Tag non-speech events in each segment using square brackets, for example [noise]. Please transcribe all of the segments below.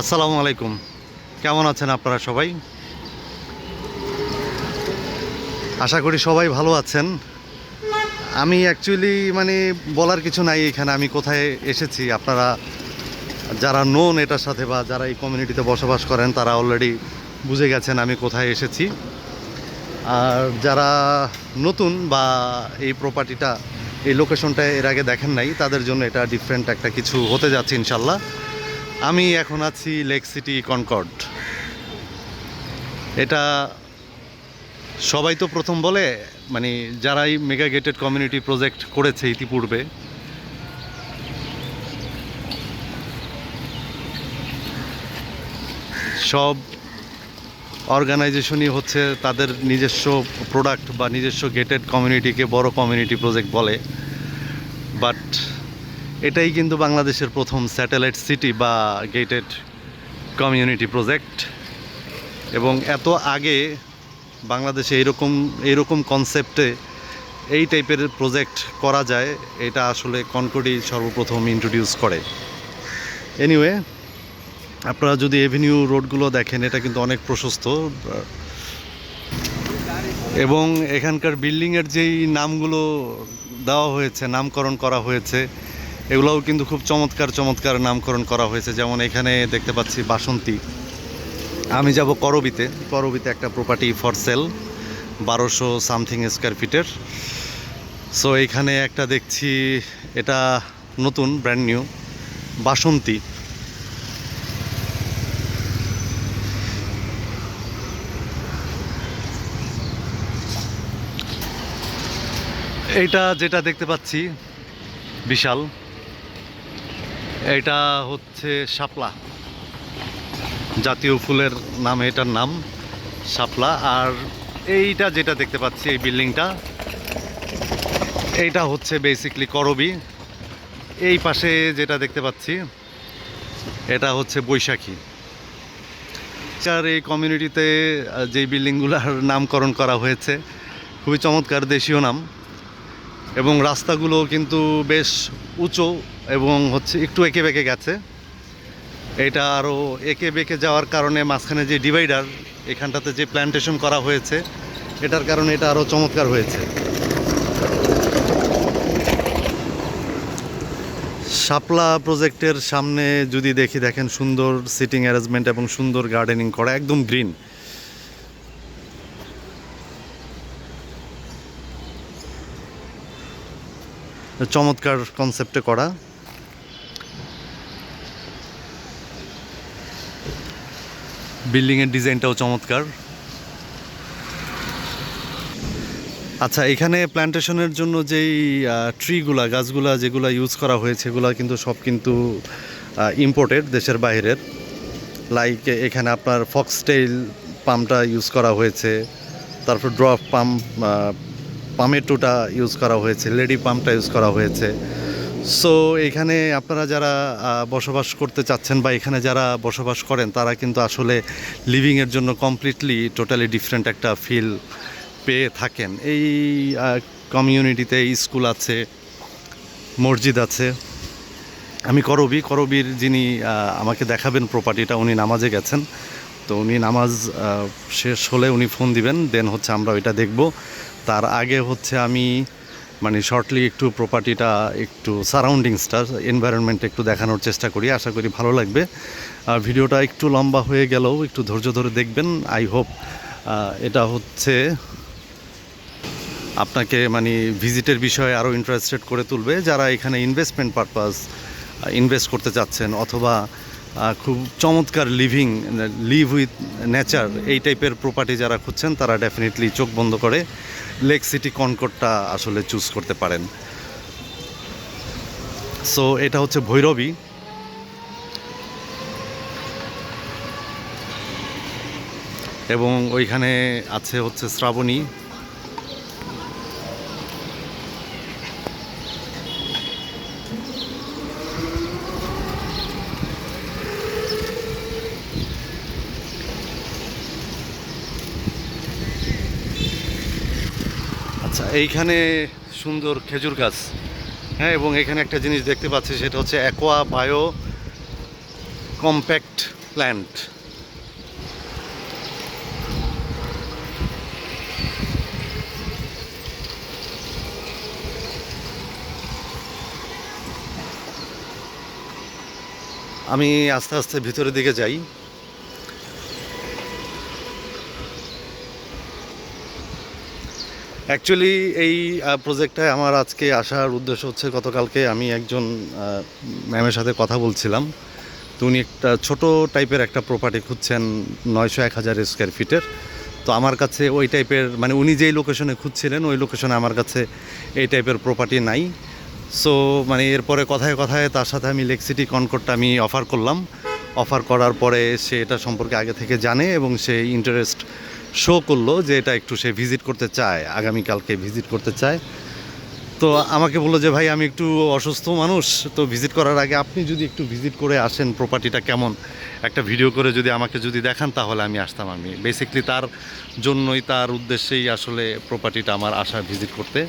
আসসালামু আলাইকুম। কেমন আছেন আপনারা সবাই? আশা করি সবাই ভালো আছেন। আমি অ্যাকচুয়ালি মানে বলার কিছু নাই এখানে, আমি কোথায় এসেছি? আপনারা যারা নোন এটার সাথে বা যারা এই কমিউনিটিতে বসবাস করেন, তারা অলরেডি বুঝে গেছেন আমি কোথায় এসেছি। আর যারা নতুন বা এই প্রপার্টিটা এই লোকেশনটা এর আগে দেখেন নাই, তাদের জন্য এটা ডিফারেন্ট একটা কিছু হতে যাচ্ছে ইনশাল্লাহ। আমি এখন আছি লেক সিটি কনকর্ড এটা সবাই তো প্রথম বলে মানে যারাই মেগা গেটেড কমিউনিটি প্রজেক্ট করেছে ইতিপূর্বে। সব অর্গানাইজেশনই হচ্ছে তাদের নিজস্ব প্রোডাক্ট বা নিজস্ব গেটেড কমিউনিটিকে বড় কমিউনিটি প্রজেক্ট বলে। বাট এটাই কিন্তু বাংলাদেশের প্রথম স্যাটেলাইট সিটি বা গেটেড কমিউনিটি প্রজেক্ট। এবং এত আগে বাংলাদেশে এইরকম এইরকম কনসেপ্টে এই টাইপের প্রজেক্ট করা যায়, এটা আসলে কনকর্ডই সর্বপ্রথম ইন্ট্রোডিউস করে। এনিওয়ে আপনারা যদি এভিনিউ রোডগুলো দেখেন, এটা কিন্তু অনেক প্রশস্ত। এবং এখানকার বিল্ডিংয়ের যেই নামগুলো দেওয়া হয়েছে, নামকরণ করা হয়েছে এগুলোও কিন্তু খুব চমৎকার চমৎকার নামকরণ করা হয়েছে। যেমন এখানে দেখতে পাচ্ছি বাসন্তী। আমি যাব করবিতে। করবিতে একটা প্রপার্টি ফর সেল বারোশো সামথিং স্কোয়ার ফিটের সো এখানে একটা দেখছি, এটা নতুন ব্র্যান্ড নিউ বাসন্তী। এইটা যেটা দেখতে পাচ্ছি, বিশাল। এটা হচ্ছে শাপলা। জাতীয় ফুলের নাম, এটার নাম শাপলা। আর এইটা যেটা দেখতে পাচ্ছি, এই বিল্ডিংটা, এইটা হচ্ছে বেসিকলি করবি। এই পাশে যেটা দেখতে পাচ্ছি, এটা হচ্ছে বৈশাখী। আর এই কমিউনিটিতে যে বিল্ডিংগুলোর নামকরণ করা হয়েছে, খুবই চমৎকার দেশীয় নাম। এবং রাস্তাগুলো কিন্তু বেশ উঁচু। এবং হচ্ছে একটু এঁকে বেঁকে গেছে। এটা আরও এঁকে বেঁকে যাওয়ার কারণে মাঝখানে যে ডিভাইডার এখানটাতে যে প্ল্যান্টেশন করা হয়েছে, এটার কারণে এটা আরও চমৎকার হয়েছে। শাপলা প্রজেক্টের সামনে যদি দেখি, দেখেন সুন্দর সিটিং অ্যারেঞ্জমেন্ট এবং সুন্দর গার্ডেনিং করা, একদম গ্রিন চমৎকার কনসেপ্টে করা। বিল্ডিংয়ের ডিজাইনটাও চমৎকার। আচ্ছা এখানে প্ল্যান্টেশনের জন্য যেই ট্রিগুলা গাছগুলা যেগুলো ইউজ করা হয়েছে, এগুলো কিন্তু সব কিন্তু ইম্পোর্টেড দেশের বাইরের। লাইক এখানে আপনার ফক্সটেইল পাম্পটা ইউজ করা হয়েছে, তারপর ড্রপ পাম্প পামেটোটা ইউজ করা হয়েছে লেডি পাম্পটা ইউজ করা হয়েছে। সো এখানে আপনারা যারা বসবাস করতে চাচ্ছেন বা এখানে যারা বসবাস করেন, তারা কিন্তু আসলে লিভিংয়ের জন্য কমপ্লিটলি টোটালি ডিফারেন্ট একটা ফিল পেয়ে থাকেন। এই কমিউনিটিতে স্কুল আছে, মসজিদ আছে। আমি করবি, করবির যিনি আমাকে দেখাবেন প্রপার্টিটা উনি নামাজে গেছেন। তো উনি নামাজ শেষ হলে উনি ফোন দিবেন দেন হচ্ছে আমরা ওইটা দেখব। তার আগে হচ্ছে আমি মানে শর্টলি একটু প্রপার্টিটা একটু সারাউন্ডিংসটা এনভায়রনমেন্ট একটু দেখানোর চেষ্টা করি। আশা করি ভালো লাগবে। আর ভিডিওটা একটু লম্বা হয়ে গেলেও একটু ধৈর্য ধরে দেখবেন। আই হোপ এটা হচ্ছে আপনাকে মানে ভিজিটের বিষয়ে আরও ইন্টারেস্টেড করে তুলবে। যারা এখানে ইনভেস্টমেন্ট পারপাস ইনভেস্ট করতে চাচ্ছেন অথবা খুব চমৎকার লিভিং লিভ উইথ নেচার এই টাইপের প্রপার্টি যারা খুঁজছেন, তারা ডেফিনেটলি চোখ বন্ধ করে লেক সিটি কনকর্ডটা আসলে চুজ করতে পারেন। সো এটা হচ্ছে ভৈরবী। এবং ওইখানে আছে হচ্ছে শ্রাবণী। এইখানে সুন্দর খেজুর গাছ। হ্যাঁ এবং এখানে একটা জিনিস দেখতে পাচ্ছি, সেটা হচ্ছে অ্যাকোয়া বায়ো কম্প্যাক্ট প্ল্যান্ট আমি আস্তে আস্তে ভিতরের দিকে যাই। অ্যাকচুয়ালি এই প্রজেক্টটায় আমার আজকে আসার উদ্দেশ্য হচ্ছে গতকালকে আমি একজন ম্যামের সাথে কথা বলছিলাম। তো উনি একটা ছোট টাইপের একটা প্রপার্টি খুঁজছেন নয়শো এক হাজার স্কোয়ার ফিটের তো আমার কাছে ওই টাইপের মানে উনি যেই লোকেশনে খুঁজছিলেন, ওই লোকেশনে আমার কাছে এই টাইপের প্রপার্টি নাই। সো মানে এরপরে কথায় কথায় তার সাথে আমি লেক সিটি আমি অফার করলাম। অফার করার পরে সে এটা সম্পর্কে আগে থেকে জানে এবং সে ইন্টারেস্ট শো করল যে এটা একটু সে ভিজিট করতে চায়, আগামীকালকে ভিজিট করতে চায়। তো আমাকে বলল যে, ভাই, আমি একটু অসুস্থ মানুষ, তো ভিজিট করার আগে আপনি যদি একটু ভিজিট করে আসেন প্রপার্টিটা কেমন? একটা ভিডিও করে যদি আমাকে যদি দেখান, তাহলে আমি আসতাম আমি। বেসিকলি তার জন্যই, তার উদ্দেশ্যেই আসলে প্রপার্টিটা আমার আসা ভিজিট করতে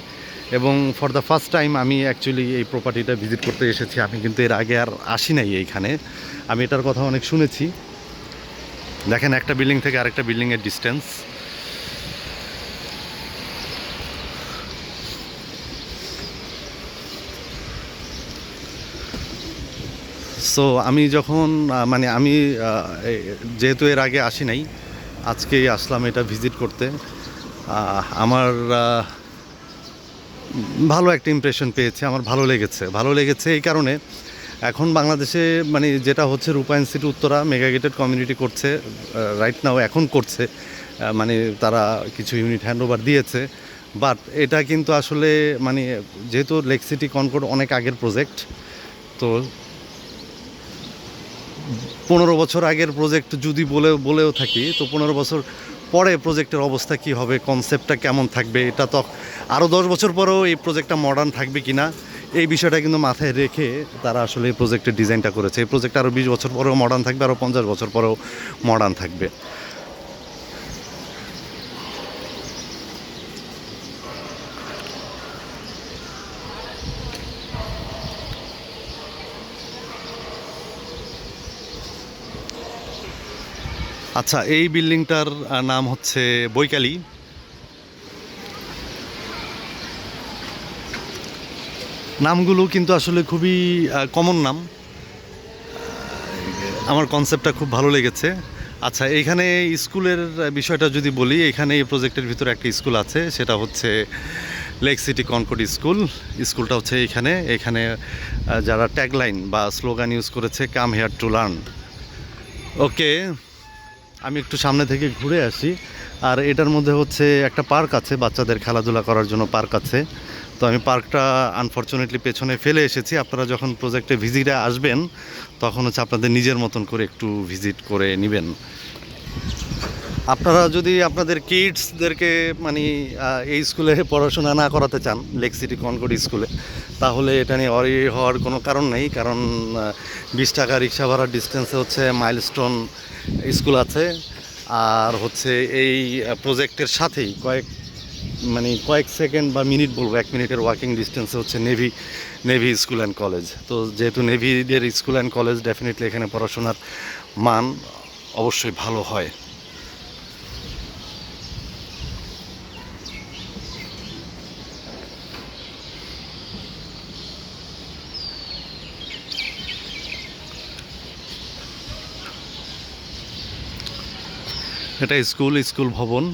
এবং ফর দ্য ফার্স্ট টাইম আমি অ্যাকচুয়ালি এই প্রপার্টিটা ভিজিট করতে এসেছি। আমি কিন্তু এর আগে আর আসি নাই এইখানে। আমি এটার কথা অনেক শুনেছি। দেখেন একটা বিল্ডিং থেকে আরেকটা বিল্ডিংয়ের ডিস্টেন্স সো আমি যখন মানে আমি যেহেতু এর আগে আসি নাই, আজকেই আসলাম এটা ভিজিট করতে। আমার ভালো একটা ইমপ্রেশন পেয়েছে, আমার ভালো লেগেছে। ভালো লেগেছে এই কারণে এখন বাংলাদেশে মানে যেটা হচ্ছে Rupayan city Uttara mega gated community করছে রাইট নাও এখন করছে মানে তারা কিছু ইউনিট হ্যান্ডওভার দিয়েছে। বাট এটা কিন্তু আসলে মানে যেহেতু লেক সিটি কনকোড অনেক আগের প্রজেক্ট তো পনেরো বছর আগের প্রজেক্ট যদি বলে, বলেও থাকি, তো পনেরো বছর পরে প্রজেক্টের অবস্থা কি হবে কনসেপ্টটা কেমন থাকবে, এটা তো আরও দশ বছর পরেও এই প্রজেক্টটা মডার্ন থাকবে কি না এই বিষয়টা কিন্তু মাথায় রেখে তারা আসলে এই প্রজেক্টের ডিজাইনটা করেছে। এই প্রজেক্ট আরও বিশ বছর পরেও মডার্ন থাকবে আরও পঞ্চাশ বছর পরেও মডার্ন থাকবে। আচ্ছা এই বিল্ডিংটার নাম হচ্ছে বৈকালী। নামগুলো কিন্তু আসলে খুবই কমন নাম। আমার কনসেপ্টটা খুব ভালো লেগেছে। আচ্ছা এইখানে স্কুলের বিষয়টা যদি বলি, এখানে এই প্রজেক্টের ভিতরে একটা স্কুল আছে, সেটা হচ্ছে লেক সিটি কনকট স্কুল স্কুলটা হচ্ছে এখানে। এখানে যারা ট্যাগলাইন বা স্লোগান ইউজ করেছে come here to learn okay আমি একটু সামনে থেকে ঘুরে আসি। আর এটার মধ্যে হচ্ছে একটা পার্ক আছে, বাচ্চাদের খেলাধুলা করার জন্য পার্ক আছে। তো আমি পার্কটা আনফর্চুনেটলি পেছনে ফেলে এসেছি। আপনারা যখন প্রজেক্টে ভিজিটে আসবেন, তখন হচ্ছে আপনাদের নিজের মতন করে একটু ভিজিট করে নেবেন। আপনারা যদি আপনাদের কিডসদেরকে মানে এই স্কুলে পড়াশোনা না করাতে চান লেক সিটি কনকট স্কুলে তাহলে এটা নিয়ে অরি হওয়ার কোনো কারণ নেই। কারণ বিশ টাকা রিক্সা ভাড়ার ডিস্টেন্সে হচ্ছে মাইলস্টোন স্কুল আছে। আর হচ্ছে এই প্রজেক্টের সাথেই কয়েক মানে কয়েক সেকেন্ড বা মিনিট বলব, এক মিনিটের ওয়াকিং ডিস্টেন্সে হচ্ছে navy navy school and college তো যেহেতু নেভিদের স্কুল অ্যান্ড কলেজ ডেফিনেটলি এখানে পড়াশোনার মান অবশ্যই ভালো হয়। এটা স্কুল স্কুল ভবন।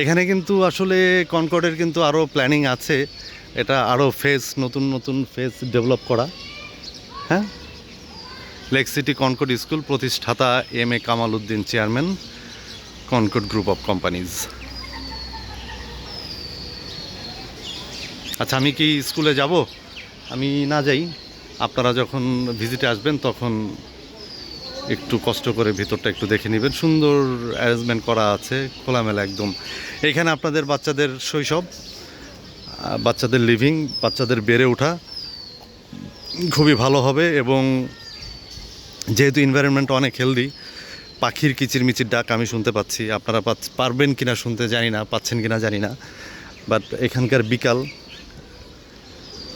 এখানে কিন্তু আসলে কনকর্ডের কিন্তু আরও প্ল্যানিং আছে। এটা আরও ফেস নতুন নতুন ফেস ডেভেলপ করা। হ্যাঁ? লেক সিটি কনকর্ড স্কুল প্রতিষ্ঠাতা M A Kamal Uddin chairman Concord group of companies আচ্ছা আমি কি স্কুলে যাব? আমি না যাই। আপনারা যখন ভিজিটে আসবেন, তখন একটু কষ্ট করে ভিতরটা একটু দেখে নেবেন। সুন্দর অ্যারেঞ্জমেন্ট করা আছে, খোলামেলা একদম। এখানে আপনাদের বাচ্চাদের শৈশব বাচ্চাদের লিভিং বাচ্চাদের বেড়ে ওঠা খুবই ভালো হবে এবং যেহেতু এনভায়রনমেন্ট অনেক হেলদি পাখির কিচিরমিচির ডাক আমি শুনতে পাচ্ছি। আপনারা পাচ্ছ- পারবেন কিনা শুনতে জানি না, পাচ্ছেন কিনা জানি না। বাট এখানকার বিকাল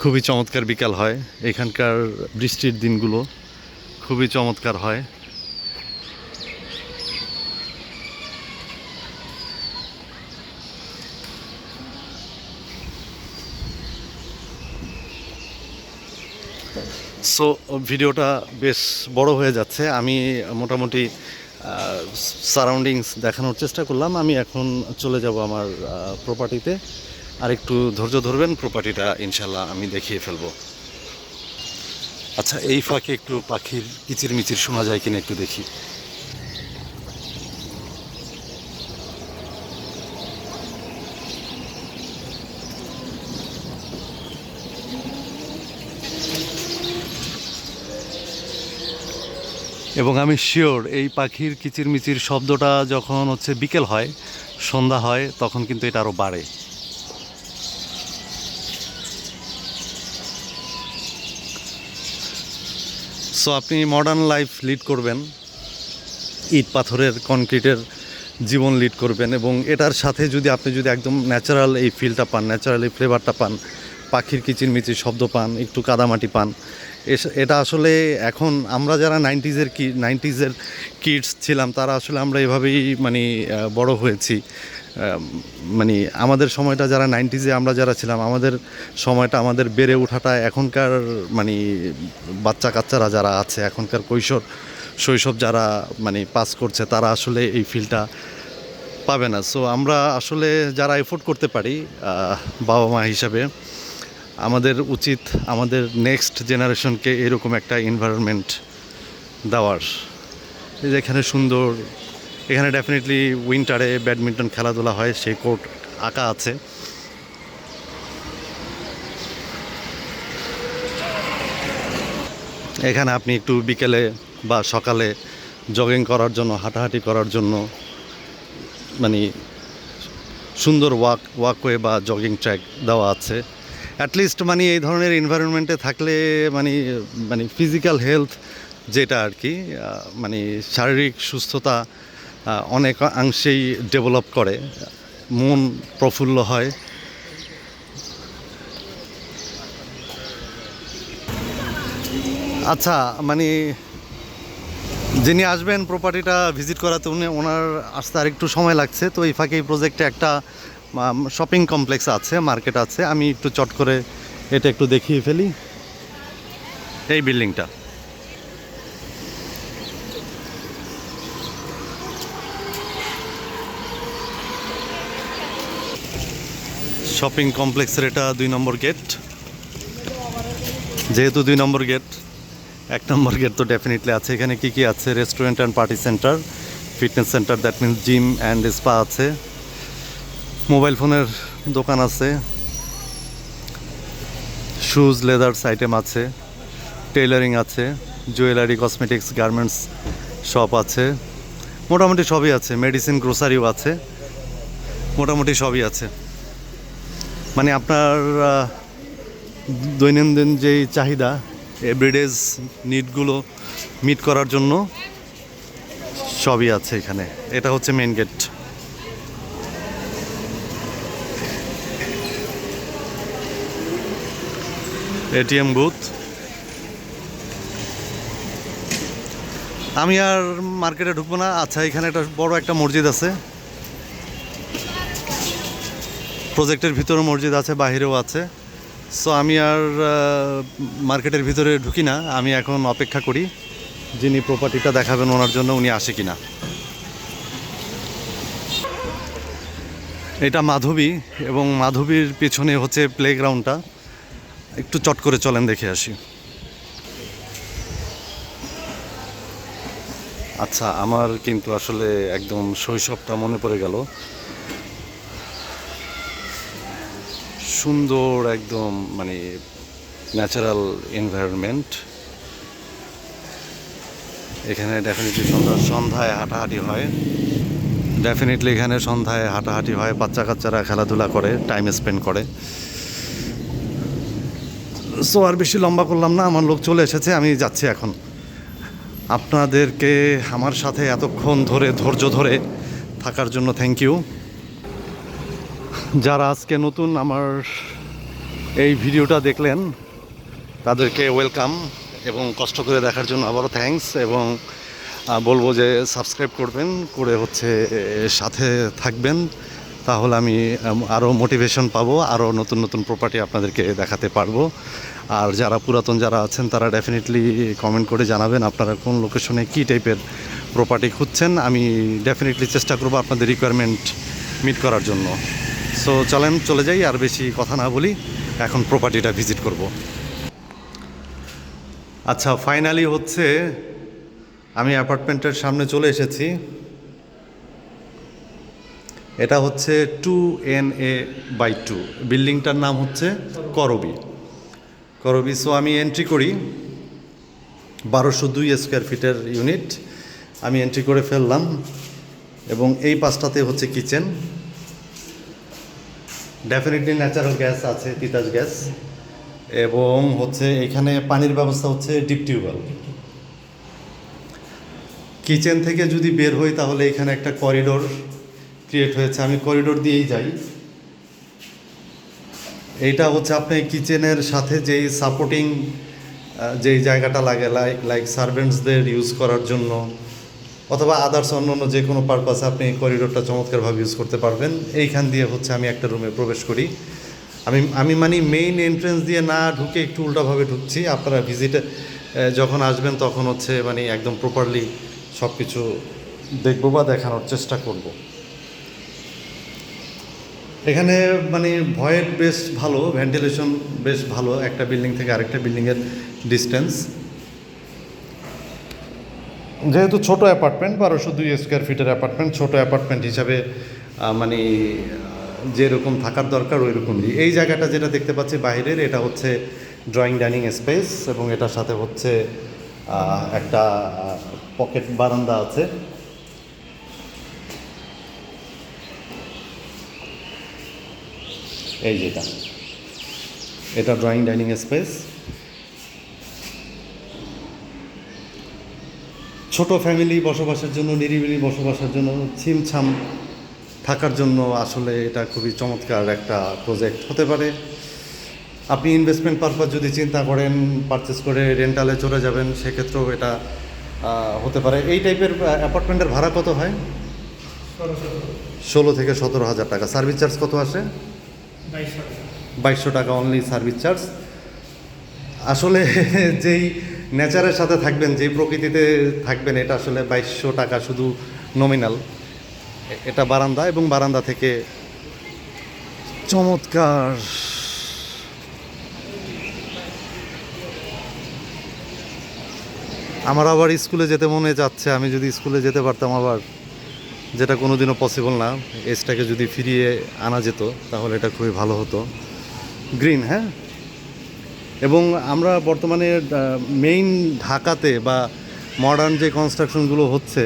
খুবই চমৎকার বিকাল হয়। এখানকার বৃষ্টির দিনগুলো খুবই চমৎকার হয়। সো ভিডিওটা বেশ বড় হয়ে যাচ্ছে। আমি মোটামুটি সারাউন্ডিংস দেখানোর চেষ্টা করলাম। আমি এখন চলে যাব আমার প্রপার্টিতে আর একটু ধৈর্য ধরবেন প্রপার্টিটা ইনশাল্লাহ আমি দেখিয়ে ফেলব। আচ্ছা এই ফাঁকে একটু পাখির কিচির মিচির শোনা যায় কিনা একটু দেখি। এবং আমি শিওর এই পাখির কিচিরমিচির শব্দটা যখন হচ্ছে বিকেল হয়, সন্ধ্যা হয়, তখন কিন্তু এটা আরও বাড়ে। সো আপনি মডার্ন লাইফ লিড করবেন, ইট পাথরের কনক্রিটের জীবন লিড করবেন এবং এটার সাথে যদি আপনি যদি একদম ন্যাচারাল এই ফিলটা পান ন্যাচারাল এই ফ্লেভারটা পান, পাখির কিচিরমিচির শব্দ পান, একটু কাদামাটি পান এটা আসলে এখন আমরা যারা নাইনটিজের কি নাইনটিজের কিডস ছিলাম, তারা আসলে আমরা এভাবেই মানে বড় হয়েছি। মানে আমাদের সময়টা যারা নাইনটিজে আমরা যারা ছিলাম, আমাদের সময়টা আমাদের বেড়ে ওঠাটা এখনকার মানে বাচ্চা কাচ্চারা যারা আছে, এখনকার কৈশোর শৈশব যারা মানে পাস করছে, তারা আসলে এই ফিলটা পাবে না। সো আমরা আসলে যারা এফোর্ড করতে পারি বাবা মা হিসাবে, আমাদের উচিত আমাদের নেক্সট জেনারেশনকে এরকম একটা এনভায়রনমেন্ট দেওয়ার। এই যে এখানে সুন্দর এখানে ডেফিনেটলি উইন্টারে ব্যাডমিন্টন খেলাধুলা হয় সেই কোর্ট আঁকা আছে। এখানে আপনি একটু বিকেলে বা সকালে জগিং করার জন্য, হাঁটাহাঁটি করার জন্য মানে সুন্দর ওয়াক ওয়াকওয়ে বা জগিং ট্র্যাক দেওয়া আছে। অ্যাটলিস্ট মানে এই ধরনের এনভায়রনমেন্টে থাকলে মানে মানে ফিজিক্যাল হেলথ যেটা আর কি মানে শারীরিক সুস্থতা অনেক অংশেই ডেভেলপ করে। মন প্রফুল্ল হয়। আচ্ছা মানে যিনি আসবেন প্রপার্টিটা ভিজিট করাতে, উনি, ওনার আসতে আর একটু সময় লাগছে। তো এই ফাঁকে এই প্রজেক্টে একটা শপিং কমপ্লেক্স আছে মার্কেট আছে। আমি একটু চট করে এটা একটু দেখিয়ে ফেলি। এই বিল্ডিংটা শপিং কমপ্লেক্সের এটা দুই নম্বর গেট। যেহেতু দুই নম্বর গেট, এক নম্বর গেট তো ডেফিনেটলি আছে। এখানে কি কি আছে? Restaurant and party centre fitness centre that means gym and spa আছে। মোবাইল ফোনের দোকান আছে। শুজ লেদার্স আইটেম আছে। টেইলারিং আছে। জুয়েলারি কসমেটিক্স গার্মেন্টস শপ আছে। মোটামুটি সবই আছে। মেডিসিন গ্রোসারিও আছে। মোটামুটি সবই আছে। মানে আপনার দৈনন্দিন যেই চাহিদা এভরিডেজ নিডগুলো মিট করার জন্য সবই আছে এখানে। এটা হচ্ছে মেন গেট এটিএম বুথ আমি আর মার্কেটে ঢুকবো না। আচ্ছা এখানে একটা বড় একটা মসজিদ আছে। প্রজেক্টের ভিতরে মসজিদ আছে, বাহিরেও আছে। সো আমি আর মার্কেটের ভিতরে ঢুকি না। আমি এখন অপেক্ষা করি যিনি প্রপার্টিটা দেখাবেন ওনার জন্য, উনি আসে কিনা। এটা মাধবী এবং মাধবীর পেছনে হচ্ছে প্লেগ্রাউন্ডটা একটু চট করে চলেন, দেখে আসি। আচ্ছা আমার কিন্তু আসলে একদম শৈশবটা মনে পড়ে গেল। সুন্দর একদম মানে ন্যাচারাল এনভায়রনমেন্ট এখানে ডেফিনেটলি সন্ধ্যা সন্ধ্যায় হাঁটাহাঁটি হয়। ডেফিনেটলি এখানে সন্ধ্যায় হাঁটাহাঁটি হয়, বাচ্চা কাচ্চারা খেলাধুলা করে টাইম স্পেন্ড করে। সো আর বেশি লম্বা করলাম না, আমার লোক চলে এসেছে, আমি যাচ্ছি এখন। আপনাদেরকে আমার সাথে এতক্ষণ ধরে, ধৈর্য ধরে থাকার জন্য থ্যাংক ইউ যারা আজকে নতুন আমার এই ভিডিওটা দেখলেন, তাদেরকে ওয়েলকাম এবং কষ্ট করে দেখার জন্য আবারও থ্যাঙ্কস এবং বলব যে সাবস্ক্রাইব করবেন, করে হচ্ছে সাথে থাকবেন। তাহলে আমি আরও মোটিভেশন পাবো, আরও নতুন নতুন প্রপার্টি আপনাদেরকে দেখাতে পারব। আর যারা পুরাতন যারা আছেন, তারা ডেফিনেটলি কমেন্ট করে জানাবেন আপনারা কোন লোকেশনে কী টাইপের প্রপার্টি খুঁজছেন। আমি ডেফিনেটলি চেষ্টা করব আপনাদের রিকোয়ারমেন্ট মিট করার জন্য। সো চলেন, চলে যাই, আর বেশি কথা না বলি, এখন প্রপার্টিটা ভিজিট করব। আচ্ছা ফাইনালি হচ্ছে, আমি অ্যাপার্টমেন্টের সামনে চলে এসেছি। এটা হচ্ছে two N A by two বিল্ডিংটার নাম হচ্ছে করবি। করবি সো আমি এন্ট্রি করি। বারোশো দুই স্কোয়ার ফিটের ইউনিট আমি এন্ট্রি করে ফেললাম, এবং এই পাশটাতে হচ্ছে কিচেন ডেফিনেটলি ন্যাচারাল গ্যাস আছে তিতাস গ্যাস এবং হচ্ছে এখানে পানির ব্যবস্থা হচ্ছে ডিপ টিউবওয়েল কিচেন থেকে যদি বের হই তাহলে এখানে একটা করিডোর ক্রিয়েট হয়েছে। আমি করিডোর দিয়েই যাই। এইটা হচ্ছে আপনি কিচেনের সাথে যেই সাপোর্টিং যেই জায়গাটা লাগে লাইক লাইক সার্ভেন্টসদের ইউজ করার জন্য। অথবা আদার্স অন্য অন্য যে কোনো পারপাসে আপনি করিডোরটা চমৎকারভাবে ইউজ করতে পারবেন। এইখান দিয়ে হচ্ছে আমি একটা রুমে প্রবেশ করি। আমি আমি মানে মেইন এন্ট্রেন্স দিয়ে না ঢুকে একটু উল্টাভাবে ঢুকছি। আপনারা ভিজিটে যখন আসবেন তখন হচ্ছে মানে একদম প্রপারলি সব কিছু দেখব বা দেখানোর চেষ্টা করব। এখানে মানে ভয়ের বেশ ভালো ভেন্টিলেশন বেশ ভালো, একটা বিল্ডিং থেকে আরেকটা বিল্ডিংয়ের ডিস্টেন্স যেহেতু ছোট অ্যাপার্টমেন্ট, বারোশো দুই স্কোয়ার ফিটের অ্যাপার্টমেন্ট, ছোট অ্যাপার্টমেন্ট হিসাবে মানে যেরকম থাকার দরকার ওই রকমই এই জায়গাটা যেটা দেখতে পাচ্ছি বাইরের, এটা হচ্ছে ড্রয়িং ডাইনিং স্পেস এবং এটার সাথে হচ্ছে একটা পকেট বারান্দা আছে। এই যেটা এটা। ড্রয়িং ডাইনিং স্পেস ছোট ফ্যামিলি বসবাসের জন্য নিরিবিলি বসবাসের জন্য ছিমছাম থাকার জন্য আসলে এটা খুবই চমৎকার একটা প্রজেক্ট হতে পারে। আপনি ইনভেস্টমেন্ট পারপাস যদি চিন্তা করেন পারচেস করে রেন্টালে চলে যাবেন সেক্ষেত্রেও এটা হতে পারে। এই টাইপের অ্যাপার্টমেন্টের ভাড়া কত হয়? ষোলো থেকে সতেরো হাজার টাকা। সার্ভিস চার্জ কত আসে? বাইশশো টাকা অনলি সার্ভিস চার্জ আসলে [laughs] যেই নেচারের সাথে থাকবেন যেই প্রকৃতিতে থাকবেন, এটা আসলে বাইশশো টাকা শুধু নমিনাল এটা বারান্দা এবং বারান্দা থেকে চমৎকার। আমার আবার স্কুলে যেতে মনে যাচ্ছে, আমি যদি স্কুলে যেতে পারতাম আবার, যেটা কোনোদিনও পসিবল না এজটাকে যদি ফিরিয়ে আনা যেত, তাহলে এটা খুবই ভালো হতো। গ্রিন হ্যাঁ? এবং আমরা বর্তমানে মেইন ঢাকাতে বা মডার্ন যে কনস্ট্রাকশনগুলো হচ্ছে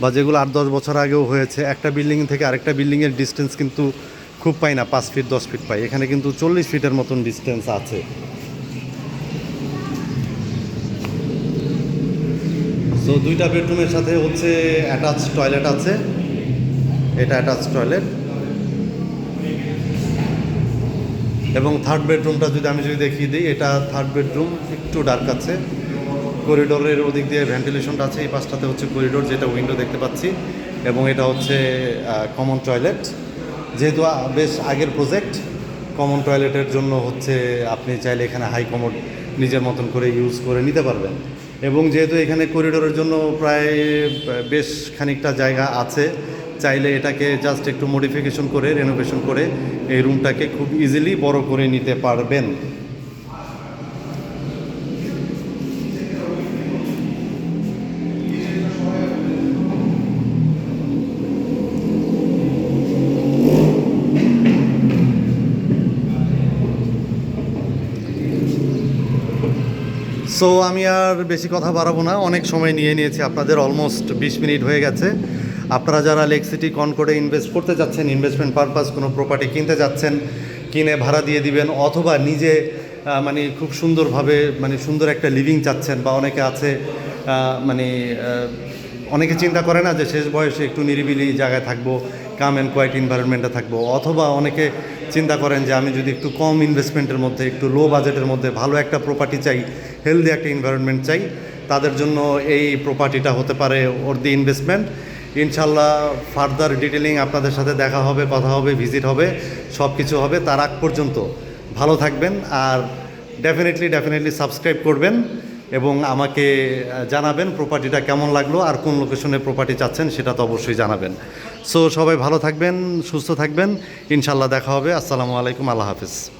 বা যেগুলো আট দশ বছর আগেও হয়েছে, একটা বিল্ডিং থেকে আরেকটা বিল্ডিংয়ের ডিস্টেন্স কিন্তু খুব পাই না, পাঁচ ফিট দশ ফিট পাই। এখানে কিন্তু চল্লিশ ফিটের মতন ডিস্টেন্স আছে। সো দুইটা বেডরুমের সাথে হচ্ছে অ্যাটাচ টয়লেট আছে। এটা অ্যাটাচ টয়লেট এবং থার্ড বেডরুমটা যদি আমি যদি দেখিয়ে দিই, এটা থার্ড বেডরুম একটু ডার্ক আছে। করিডোরের ওদিক দিয়ে ভেন্টিলেশনটা আছে, এই পাশটাতে হচ্ছে করিডোর যেটা উইন্ডো দেখতে পাচ্ছি। এবং এটা হচ্ছে কমন টয়লেট যেহেতু বেশ আগের প্রজেক্ট কমন টয়লেটের জন্য হচ্ছে আপনি চাইলে এখানে হাই কমোড নিজের মতন করে ইউজ করে নিতে পারবেন। এবং যেহেতু এখানে করিডোরের জন্য প্রায় বেশ খানিকটা জায়গা আছে চাইলে এটাকে জাস্ট একটু মডিফিকেশন করে রেনোভেশন করে এই রুমটাকে খুব ইজিলি বড় করে নিতে পারবেন। সো আমি আর বেশি কথা বাড়াবো না। অনেক সময় নিয়ে নিয়েছি। আপনাদের অলমোস্ট বিশ মিনিট হয়ে গেছে। আপনারা যারা লেক সিটি কনকোডে ইনভেস্ট করতে যাচ্ছেন ইনভেস্টমেন্ট পারপাস কোনো প্রপার্টি কিনতে যাচ্ছেন, কিনে ভাড়া দিয়ে দিবেন অথবা নিজে মানে খুব সুন্দরভাবে মানে সুন্দর একটা লিভিং চাচ্ছেন বা অনেকে আছে মানে অনেকে চিন্তা করে না যে শেষ বয়সে একটু নিরিবিলি জায়গায় থাকব কাম অ্যান্ড কোয়াইট এনভায়রনমেন্টে থাকব। অথবা অনেকে চিন্তা করেন যে আমি যদি একটু কম ইনভেস্টমেন্টের মধ্যে, একটু লো বাজেটের মধ্যে ভালো একটা প্রপার্টি চাই হেলদি একটা এনভায়রনমেন্ট চাই, তাদের জন্য এই প্রপার্টিটা হতে পারে ওর দি ইনভেস্টমেন্ট ইনশাল্লাহ ফার্দার ডিটেলিং আপনাদের সাথে দেখা হবে, কথা হবে ভিজিট হবে সব কিছু হবে তার আগ পর্যন্ত। ভালো থাকবেন আর ডেফিনেটলি ডেফিনেটলি সাবস্ক্রাইব করবেন এবং আমাকে জানাবেন প্রপার্টিটা কেমন লাগল আর কোন লোকেশনে প্রপার্টি চাচ্ছেন সেটা তো অবশ্যই জানাবেন। সো সবাই ভালো থাকবেন, সুস্থ থাকবেন। ইনশাল্লাহ দেখা হবে। আসসালামু আলাইকুম। আল্লাহ হাফিজ।